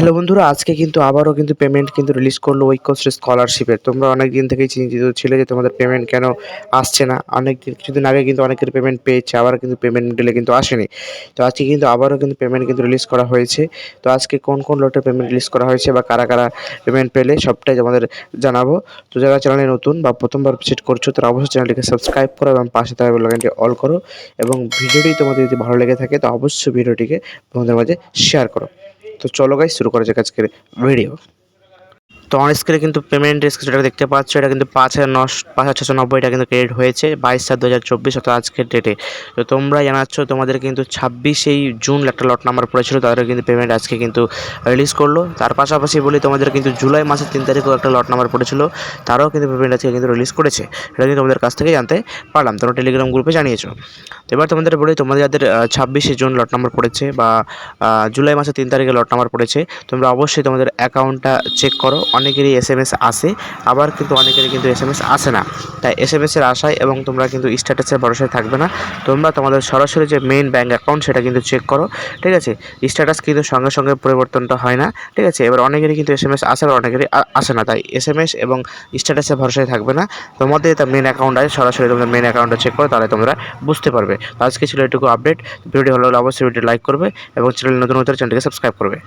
Hello বন্ধুরা, আজকে কিন্তু আবারও কিন্তু পেমেন্ট কিন্তু রিলিজ করল ঐক্যশ্রী স্কলারশিপের তোমরা অনেক দিন থেকেই চিন্তিত ছিলে যে তোমাদের পেমেন্ট কেন আসছে না। অনেক দিন, কিছুদিন আগে কিন্তু অনেকের পেমেন্ট পেয়েছে, আবার কিন্তু পেমেন্ট দিলে কিন্তু আসেনি। তো আজকে কিন্তু আবারও কিন্তু পেমেন্ট কিন্তু রিলিজ করা হয়েছে। তো আজকে কোন কোন লটের পেমেন্ট রিলিজ করা হয়েছে বা কারা কারা পেমেন্ট পেলে সবটাই তোমাদের জানাব। তো যারা চ্যানেলে নতুন বা প্রথমবার ভিজিট করছ, তারা অবশ্যই চ্যানেলটিকে সাবস্ক্রাইব করো এবং পাশে থাকা বেলাইনটি অল করো। এবং ভিডিওটি তোমাদের যদি ভালো লেগে থাকে, তো অবশ্যই ভিডিওটিকে তোমাদের মাঝে শেয়ার করো। তো চলো গাই শুরু করা যাক আজকের ভিডিও তো অন স্ক্রিনে কিন্তু পেমেন্ট যেটা দেখতে পাচ্ছ, এটা কিন্তু পাঁচ হাজার নশ, পাঁচ হাজার ছশো নব্বই নব্বইটা কিন্তু ক্রেডিট হয়েছে বাইশ সাত দু হাজার চব্বিশ, অর্থাৎ আজকের ডেটে তো তোমরা জানাচ্ছ তোমাদের কিন্তু ছাব্বিশেই জুন একটা লট নাম্বার পড়েছিল, তাদের কিন্তু পেমেন্ট আজকে কিন্তু রিলিজ করল। তার পাশাপাশি বলি, তোমাদের কিন্তু জুলাই মাসের তিন তারিখেও একটা লট নাম্বার পড়েছিল, তারাও কিন্তু পেমেন্ট আজকে কিন্তু রিলিজ করেছে। এটা কিন্তু তোমাদের কাছ থেকে জানতে পারলাম, তোমরা টেলিগ্রাম গ্রুপে জানিয়েছো। তো এবার তোমাদের বলি, তোমাদের যাদের ছাব্বিশে জুন লট নাম্বার পড়েছে বা জুলাই মাসের তিন তারিখে লট নাম্বার পড়েছে, তোমরা অবশ্যই তোমাদের অ্যাকাউন্টটা চেক করো অনেকেরই এস আসে আবার কিন্তু অনেকেরই কিন্তু এস আসে না। তাই এস এম এসের আশায় এবং তোমরা কিন্তু স্ট্যাটাসের ভরসায় থাকবে না। তোমরা তোমাদের সরাসরি যে মেইন ব্যাঙ্ক অ্যাকাউন্ট সেটা কিন্তু চেক করো, ঠিক আছে? স্ট্যাটাস কিন্তু সঙ্গে সঙ্গে পরিবর্তনটা হয় না, ঠিক আছে? এবার অনেকেরই কিন্তু এস এম এস আসে আর অনেকেরই আসে না। তাই এস এম এস এবং স্ট্যাটাসের ভরসায় থাকবে না। তোমাদের তার মেন অ্যাকাউন্ট আছে, সরাসরি তোমাদের মেন অ্যাকাউন্টটা চেক করো, তাহলে তোমরা বুঝতে পারবে। আজকে ছিল এটুকু আপডেট ভিডিওটি ভালো লাগলে অবশ্যই ভিডিও লাইক করবে এবং চ্যানেল নতুন নতুন চ্যানেলটিকে সাবস্ক্রাইব করবে।